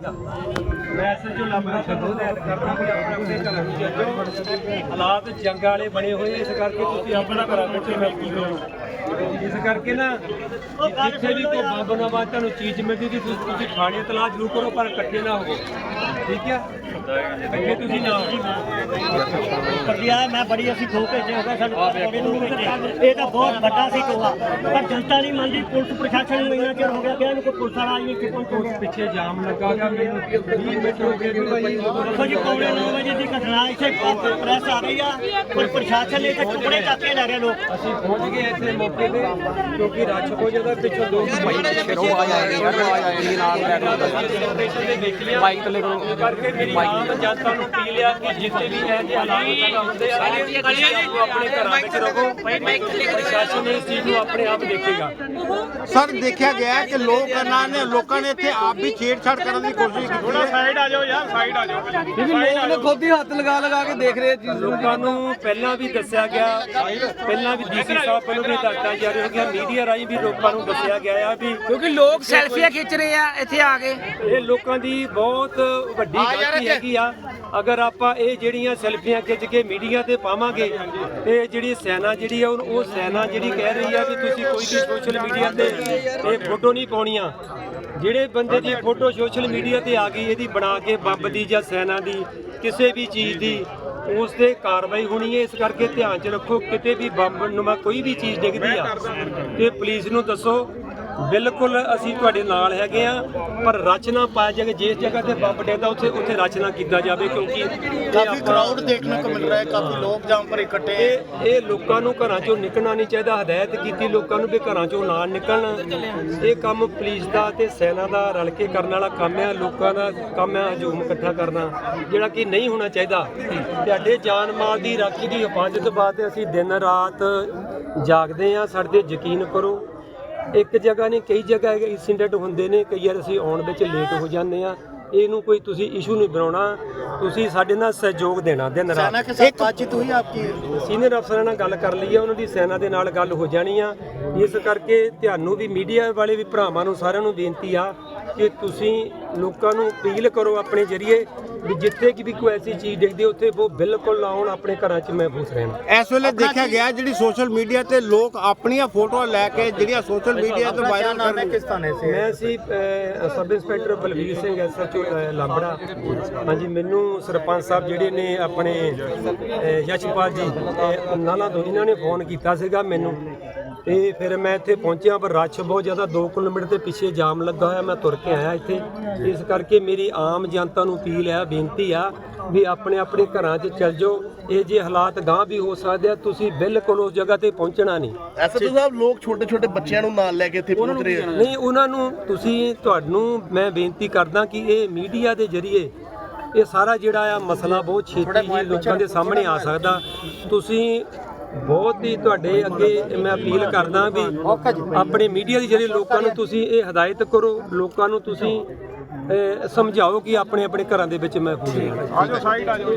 ਮੈਂ ਐਸਐਚਓ ਲੰਬਾ ਸੰਧੂ ਦਾ ਐਡ ਕਰਦਾ ਆਪਣੇ ਆਪਣੇ ਘਰਾਂ ਨੂੰ ਹਾਲਾਤ ਜੰਗ ਵਾਲੇ ਬਣੇ ਹੋਏ ਇਸ ਕਰਕੇ ਤੁਸੀਂ ਆਪਣਾ ਘਰਾਂ ਵਿੱਚ ਮਹਿਸੂਸ ਕਰੋ ਇਸ ਕਰਕੇ ਨਾ ਜਿੱਥੇ ਵੀ ਕੋਈ ਬੰਬ ਨਾ ਬਾਤ ਤੁਹਾਨੂੰ ਚੀਜ਼ ਮਿਲਦੀ ਦੀ ਤੁਸੀਂ ਤੁਸੀਂ ਥਾਣੇ ਤਲਾਸ਼ ਜ਼ਰੂਰ ਕਰੋ ਪਰ ਇਕੱਠੇ ਨਾ ਹੋਵੋ। ਠੀਕ ਹੈ ਅੱਗੇ ਤੁਸੀਂ ਨਾ ਪਰਦਿਆ ਮੈਂ ਬੜੀ ਅਸੀਂ ਖੋ ਭੇਜੇ ਹੋ ਗਏ ਸਾਨੂੰ ਇਹ ਤਾਂ ਬਹੁਤ ਵੱਡਾ ਸੀ ਟੋਆ ਪਰ ਜਨਤਾ ਨਹੀਂ ਮੰਨਦੀ ਪੁਲਿਸ ਪ੍ਰਸ਼ਾਸਨ ਨੂੰ ਇੰਨਾ ਚਿਰ ਹੋ ਗਿਆ ਕਿ ਇਹਨੂੰ ਕੋਈ ਪੁਲਿਸ ਵਾਲਾ ਆਈ ਇੱਥੇ ਪਹੁੰਚੋ ਪਿੱਛੇ ਜਾਮ ਲੱਗਾ ਗਿਆ ਮੈਨੂੰ 20 ਮਿੰਟ ਹੋ ਗਏ ਦੇਖੋ ਜੀ ਪੌਣੇ 9 ਵਜੇ ਦੀ ਘਟਨਾ ਇੱਥੇ ਪ੍ਰੈਸ ਆ ਰਹੀ ਆ ਪਰ ਪ੍ਰਸ਼ਾਸਨ ਨੇ ਤਾਂ ਟੁਕੜੇ ਚੱਕ ਕੇ ਲੈ ਗਏ ਲੋਕ। ਅਸੀਂ ਪਹੁੰਚ ਗਏ ਇੱਥੇ ਮੌਕੇ ਤੇ ਕਿਉਂਕਿ ਰੱਛ ਹੋ ਜਾਂਦਾ ਪਿੱਛੋਂ ਦੋ ਫਿਰ ਉਹ ਆਵਾਜ਼ ਆਏਗੀ ਯਾਰ ਆਵਾਜ਼ ਆਏਗੀ ਨਾਲ ਬੈਠ ਕੇ ਮਾਈਕ ਥੱਲੇ ਕਰੋ ਕਰਕੇ ਮੇਰੀ ਆਮ ਜਨਤਾ ਨੂੰ ਅਪੀਲ ਆ ਕਿ ਜਿੱਥੇ ਵੀ ਇਹ ਜਿਹੇ ਹਾਲਾਤ ਹੁੰਦੇ ਆ ਆਪਣੇ ਘਰਾਂ ਵਿੱਚ ਰਹੋ ਪ੍ਰਸ਼ਾਸਨ ਇਸ ਚੀਜ਼ ਨੂੰ ਆਪਣੇ ਆਪ ਦੇਖੇਗਾ ਸਰ ਦੇਖਿਆ ਗਿਆ ਹੈ ਕਿ ਲੋਕ ਇਹਨਾਂ ਨੇ ਲੋਕਾਂ ਨੇ ਇੱਥੇ ਆਪ ਵੀ ਛੇੜਛਾੜ ਕਰਨ ਦੀ ਕੋਸ਼ਿਸ਼ ਕੀਤੀ ਹੈ ਸਾਈਡ ਆ ਜਾਓ ਯਾਰ ਸਾਈਡ ਆ ਜਾਓ ਲੋਕ ਨੇ ਖੁਦ ਹੀ ਹੱਥ ਲਗਾ ਲਗਾ ਕੇ ਦੇਖ ਰਹੇ ਆ ਚੀਜ਼ ਨੂੰ ਲੋਕਾਂ ਨੂੰ ਪਹਿਲਾਂ ਵੀ ਦੱਸਿਆ ਗਿਆ ਪਹਿਲਾਂ ਵੀ ਡੀਸੀ ਸਾਹਿਬ ਵੱਲੋਂ ਵੀ ਹਦਾਇਤਾਂ ਜਾਰੀ ਹੋ ਗਈਆਂ ਮੀਡੀਆ ਰਾਹੀਂ ਵੀ ਲੋਕਾਂ ਨੂੰ ਦੱਸਿਆ ਗਿਆ ਆ ਵੀ ਕਿਉਂਕਿ ਲੋਕ ਸੈਲਫੀਆਂ ਖਿੱਚ ਰਹੇ ਆ ਇੱਥੇ ਆ ਕੇ। ਇਹ ਲੋਕਾਂ ਦੀ ਬਹੁਤ ਵੱਡੀ ਗਲਤੀ ਹੈਗੀ ਆ। ਅਗਰ ਆਪਾਂ ਇਹ ਜਿਹੜੀਆਂ ਸੈਲਫੀਆਂ ਖਿੱਚ ਕੇ ਮੀਡੀਆ ਤੇ ਪਾਵਾਂਗੇ ਤੇ ਜਿਹੜੀ ਸੈਨਾ ਜਿਹੜੀ ਆ ਉਹ ਉਹ ਸੈਨਾ ਜਿਹੜੀ ਕਹਿ ਰਹੀ ਆ ਵੀ ਤੁਸੀਂ ਕੋਈ ਵੀ ਸੋਸ਼ਲ ਮੀਡੀਆ ਤੇ ਇਹ ਫੋਟੋ ਨਹੀਂ ਪਾਉਣੀਆਂ। ਜਿਹੜੇ ਬੰਦੇ ਦੀ ਫੋਟੋ ਸੋਸ਼ਲ ਮੀਡੀਆ ਤੇ ਆ ਗਈ ਇਹਦੀ ਬਣਾ ਕੇ ਬੰਬ ਦੀ ਜਾਂ ਸੈਨਾ ਦੀ ਕਿਸੇ ਵੀ ਚੀਜ਼ ਦੀ ਉਸ ਤੇ ਕਾਰਵਾਈ ਹੋਣੀ ਹੈ। ਇਸ ਕਰਕੇ ਧਿਆਨ 'ਚ ਰੱਖੋ, ਕਿਤੇ ਵੀ ਬੰਬ ਨੁਮਾ ਕੋਈ ਵੀ ਚੀਜ਼ ਡਿੱਗਦੀ ਆ, ਤੇ ਪੁਲਿਸ ਨੂੰ ਦੱਸੋ ਬਿਲਕੁਲ ਅਸੀਂ ਤੁਹਾਡੇ ਨਾਲ ਹੈਗੇ ਆ ਪਰ ਰਚਨਾ ਪਾਇਆ ਜਾਵੇ ਜਿਸ ਜਗ੍ਹਾ ਤੇ ਬੱਬ ਡੇਦਾ ਉੱਥੇ ਉੱਥੇ ਰਚਨਾ ਕੀਤਾ ਜਾਵੇ ਕਿਉਂਕਿ ਕਾਫੀ ਕਰਾਊਡ ਦੇਖਣ ਨੂੰ ਮਿਲ ਰਿਹਾ ਹੈ ਕਾਫੀ ਲੋਕ ਜਾਂ ਪਰ ਇਕੱਠੇ ਇਹ ਲੋਕਾਂ ਨੂੰ ਘਰਾਂ ਚੋਂ ਨਿਕਲਣਾ ਨਹੀਂ ਚਾਹੀਦਾ ਹਦਾਇਤ ਕੀਤੀ ਲੋਕਾਂ ਨੂੰ ਵੀ ਘਰਾਂ ਚੋਂ ਨਾ ਨਿਕਲਣ। ਇਹ ਕੰਮ ਪੁਲਿਸ ਦਾ ਤੇ ਸੈਨਾ ਦਾ ਰਲ ਕੇ ਕਰਨ ਵਾਲਾ ਕੰਮ ਹੈ ਲੋਕਾਂ ਦਾ ਕੰਮ ਹੈ ਹਜੂਮ ਇਕੱਠਾ ਕਰਨਾ ਜਿਹੜਾ ਕਿ ਨਹੀਂ ਹੋਣਾ ਚਾਹੀਦਾ। ਤੁਹਾਡੇ ਜਾਨ ਮਾਲ ਦੀ ਰਾਖੀ ਦੀ ਹਿਫਾਜ਼ਤ ਬਾਅਦ ਅਸੀਂ ਦਿਨ ਰਾਤ ਜਾਗਦੇ ਆ ਸਾਡੇ ਯਕੀਨ ਕਰੋ। ਇੱਕ ਜਗ੍ਹਾ ਨਹੀਂ ਕਈ ਜਗ੍ਹਾ ਇਨਸੀਡੈਂਟ ਹੁੰਦੇ ਨੇ ਕਈ ਵਾਰ ਅਸੀਂ ਆਉਣ ਵਿੱਚ ਲੇਟ ਹੋ ਜਾਂਦੇ ਆ ਇਹਨੂੰ ਕੋਈ ਤੁਸੀਂ ਇਸ਼ੂ ਨਹੀਂ ਬਣਾਉਣਾ ਤੁਸੀਂ ਸਾਡੇ ਨਾਲ ਸਹਿਯੋਗ ਦੇਣਾ ਦਿਨ ਰਾਤ सेना के साथ बातचीत हुई आपकी ਸੀਨੀਅਰ ਅਫਸਰਾਂ ਨਾਲ ਗੱਲ ਕਰ ਲਈ ਹੈ ਉਹਨਾਂ ਦੀ ਸੈਨਾ ਦੇ ਨਾਲ ਗੱਲ ਹੋ ਜਾਣੀ ਆ ਇਸ ਕਰਕੇ ਤੁਹਾਨੂੰ ਵੀ ਮੀਡੀਆ ਵਾਲੇ ਵੀ ਭਰਾਵਾਂ ਨੂੰ ਸਾਰਿਆਂ ਨੂੰ ਬੇਨਤੀ ਆ ਕਿ ਤੁਸੀਂ ਲੋਕਾਂ ਨੂੰ ਅਪੀਲ ਕਰੋ ਆਪਣੇ ਜਰੀਏ ਵੀ ਜਿੱਥੇ ਕਿ ਵੀ ਕੋਈ ਐਸੀ ਚੀਜ਼ ਦਿਖਦੀ ਹੈ, ਉੱਥੇ ਉਹ ਬਿਲਕੁਲ ਨਾ ਆਉਣ ਆਪਣੇ ਘਰਾਂ 'ਚ ਮਹਿਫੂਜ਼ ਰਹਿਣ। ਇਸ ਵੇਲੇ ਦੇਖਿਆ ਗਿਆ ਜਿਹੜੀ ਸੋਸ਼ਲ ਮੀਡੀਆ ਤੇ ਲੋਕ ਆਪਣੀਆਂ ਫੋਟੋਆਂ ਲੈ ਕੇ ਜਿਹੜੀਆਂ ਸੋਸ਼ਲ ਮੀਡੀਆ ਤੇ ਵਾਇਰਲ ਕਰ ਰਹੇ ਕਿਸ ਥਾਣੇ ਮੈਂ ਸੀ sub inspector Balvir Singh SHO Lambra. ਹਾਂਜੀ ਮੈਨੂੰ ਸਰਪੰਚ ਸਾਹਿਬ ਜਿਹੜੇ ਨੇ ਆਪਣੇ ਯਸ਼ਪਾਲ ਜੀ ਨਾਲਾ ਤੋਂ ਇਹਨਾਂ ਨੇ ਫੋਨ ਕੀਤਾ ਸੀਗਾ ਮੈਨੂੰ। ਤੇ ਫਿਰ ਮੈਂ ਇੱਥੇ ਪਹੁੰਚਿਆ ਪਰ ਰਸ਼ ਬਹੁਤ ਜ਼ਿਆਦਾ 2 ਕਿਲੋਮੀਟਰ ਦੇ ਪਿੱਛੇ ਜਾਮ ਲੱਗਾ ਹੋਇਆ ਮੈਂ ਤੁਰ ਕੇ ਆਇਆ ਇੱਥੇ। ਇਸ ਕਰਕੇ ਮੇਰੀ ਆਮ ਜਨਤਾ ਨੂੰ ਅਪੀਲ ਹੈ ਬੇਨਤੀ ਆ ਵੀ ਆਪਣੇ ਆਪਣੇ ਘਰਾਂ 'ਚ ਚੱਲ ਜਾਓ। ਇਹ ਜੇ ਹਾਲਾਤ ਗਾਂ ਵੀ ਹੋ ਸਕਦੇ ਆ ਤੁਸੀਂ ਬਿਲਕੁਲ ਉਸ ਜਗ੍ਹਾ ਤੇ ਪਹੁੰਚਣਾ ਨਹੀਂ। ਐਸਐਚਓ ਸਾਹਿਬ ਲੋਕ ਛੋਟੇ ਛੋਟੇ ਬੱਚਿਆਂ ਨੂੰ ਨਾਲ ਲੈ ਕੇ ਇੱਥੇ ਪਹੁੰਚ ਰਹੇ ਆ। ਨਹੀਂ ਉਹਨਾਂ ਨੂੰ ਤੁਸੀਂ ਤੁਹਾਨੂੰ ਮੈਂ ਬੇਨਤੀ ਕਰਦਾ ਕਿ ਇਹ ਮੀਡੀਆ ਦੇ ਜ਼ਰੀਏ ਇਹ ਸਾਰਾ ਜਿਹੜਾ ਆ ਮਸਲਾ ਬਹੁਤ ਛੇਤੀ ਹੀ ਲੋਕਾਂ ਦੇ ਸਾਹਮਣੇ ਆ ਸਕਦਾ। ਤੁਸੀਂ ਬਹੁਤ ਹੀ ਤੁਹਾਡੇ ਅੱਗੇ ਮੈਂ ਅਪੀਲ ਕਰਦਾ ਵੀ ਆਪਣੇ ਮੀਡੀਆ ਦੇ ਜ਼ਰੀਏ ਲੋਕਾਂ ਨੂੰ ਤੁਸੀਂ ਇਹ ਹਦਾਇਤ ਕਰੋ ਲੋਕਾਂ ਨੂੰ ਤੁਸੀਂ ਸਮਝਾਓ ਕਿ ਆਪਣੇ ਆਪਣੇ ਘਰਾਂ ਦੇ ਵਿੱਚ ਮਹਿਫੂਜ਼ ਰਹਿਣ ਆ ਜਾਓ ਸਾਈਡ ਆ ਜਾਓ